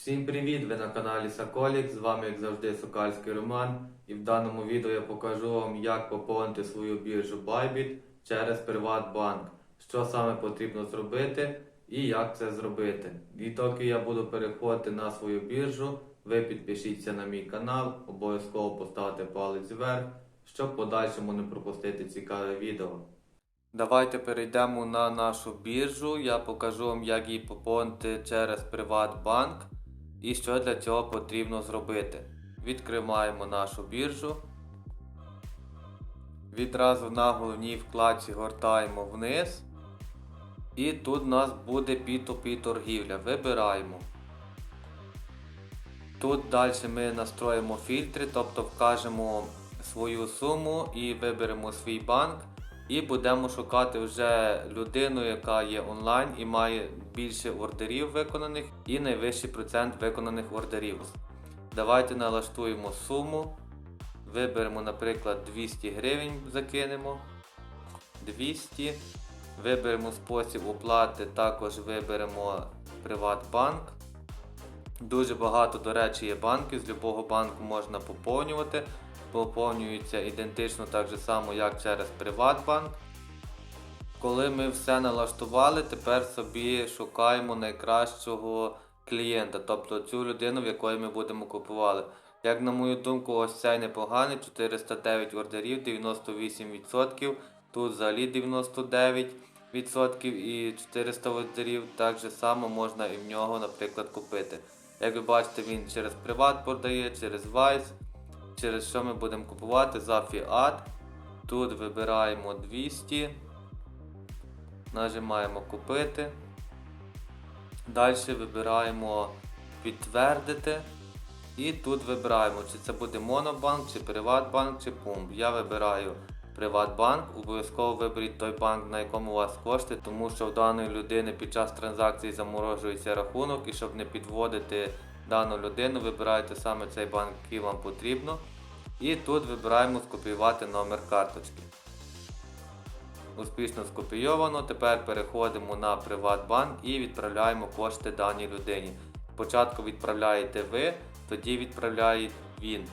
Всім привіт! Ви на каналі Соколік. З вами, як завжди, Сокальський Роман. І в даному відео я покажу вам, як поповнити свою біржу Bybit через Приватбанк. Що саме потрібно зробити і як це зробити. І доки я буду переходити на свою біржу, ви підпишіться на мій канал, обов'язково поставте палець вверх, щоб подальшому не пропустити цікаве відео. Давайте перейдемо на нашу біржу. Я покажу вам, як її поповнити через Приватбанк і що для цього потрібно зробити. Відкриваємо нашу біржу. Відразу на головній вкладці гортаємо вниз. І тут у нас буде P2P торгівля. Вибираємо. Тут далі ми настроїмо фільтри, тобто вкажемо свою суму і виберемо свій банк. І будемо шукати вже людину, яка є онлайн і має більше ордерів виконаних і найвищий процент виконаних ордерів. Давайте налаштуємо суму. Виберемо, наприклад, 200 гривень, закинемо. 200. Виберемо спосіб оплати, також виберемо Приватбанк. Дуже багато, до речі, є банків, з любого банку можна поповнювати. Поповнюється ідентично так же само, як через Приватбанк. Коли ми все налаштували, тепер собі шукаємо найкращого клієнта, тобто цю людину, в якої ми будемо купувати. Як на мою думку, ось цей непоганий, 409 ордерів, 98%, тут взагалі 99% і 400 ордерів, так же само можна і в нього, наприклад, купити. Як ви бачите, він через Приват продає, через Vice. Через що ми будемо купувати за фіат. Тут вибираємо 200. Нажимаємо купити. Далі вибираємо підтвердити. І тут вибираємо, чи це буде Монобанк, чи Приватбанк, чи Пумп. Я вибираю Приватбанк. Обов'язково виберіть той банк, на якому у вас кошти, тому що в даної людини під час транзакції заморожується рахунок, і щоб не підводити дану людину, вибирайте саме цей банк, який вам потрібно. І тут вибираємо скопіювати номер карточки. Успішно скопійовано. Тепер переходимо на Приватбанк і відправляємо кошти даній людині. Спочатку відправляєте ви, тоді відправляє він.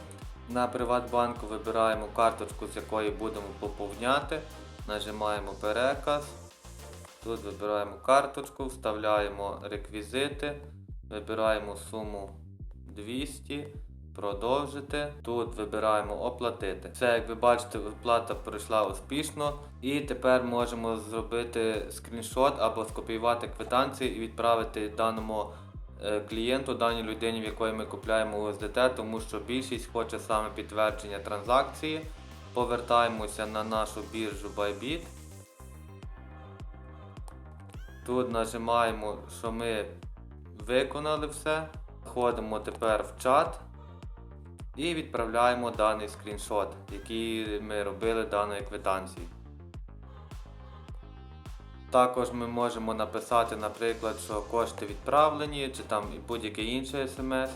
На Приватбанку вибираємо карточку, з якої будемо поповняти. Нажимаємо переказ. Тут вибираємо карточку, вставляємо реквізити, вибираємо суму 200. Продовжити. Тут вибираємо оплатити. Все, як ви бачите, оплата пройшла успішно. І тепер можемо зробити скріншот або скопіювати квитанцію і відправити даному е, клієнту, даній людині, в якої ми купляємо USDT, тому що більшість хоче саме підтвердження транзакції. Повертаємося на нашу біржу Bybit. Тут нажимаємо, що ми виконали все. Заходимо тепер в чат. І відправляємо даний скріншот, який ми робили даної квитанції. Також ми можемо написати, наприклад, що кошти відправлені, чи там будь-яке інше смс.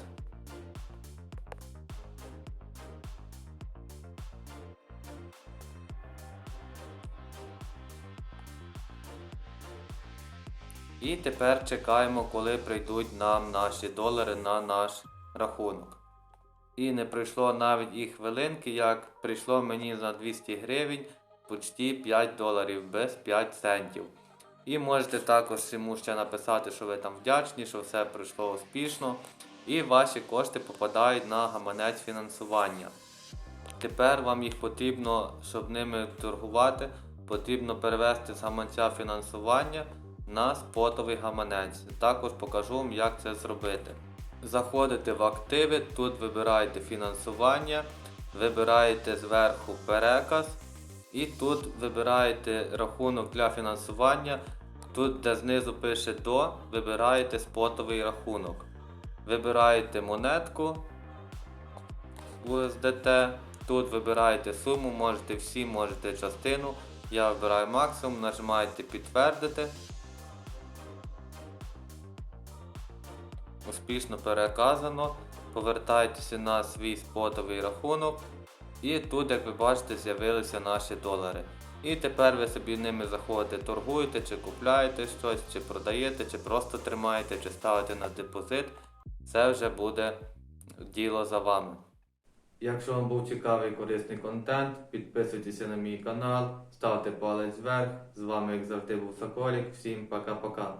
І тепер чекаємо, коли прийдуть нам наші долари на наш рахунок. І не пройшло навіть і хвилинки, як прийшло мені за 200 гривень почти 5 доларів без 5 центів. І можете також йому ще написати, що ви там вдячні, що все пройшло успішно. І ваші кошти попадають на гаманець фінансування. Тепер вам їх потрібно, щоб ними торгувати, потрібно перевести з гаманця фінансування на спотовий гаманець. Також покажу вам, як це зробити. Заходите в активи, тут вибираєте фінансування, вибираєте зверху переказ і тут вибираєте рахунок для фінансування. Тут, де знизу пише до, вибираєте спотовий рахунок. Вибираєте монетку USDT. Тут вибираєте суму, можете всі, можете частину. Я вибираю максимум, нажимаєте підтвердити. Успішно переказано. Повертайтеся на свій спотовий рахунок. І тут, як ви бачите, з'явилися наші долари. І тепер ви собі ними заходите, торгуєте, чи купляєте щось, чи продаєте, чи просто тримаєте, чи ставите на депозит. це вже буде діло за вами. Якщо вам був цікавий і корисний контент, підписуйтеся на мій канал, ставте палець вверх. З вами, як завжди, був Соколік. Всім пока-пока.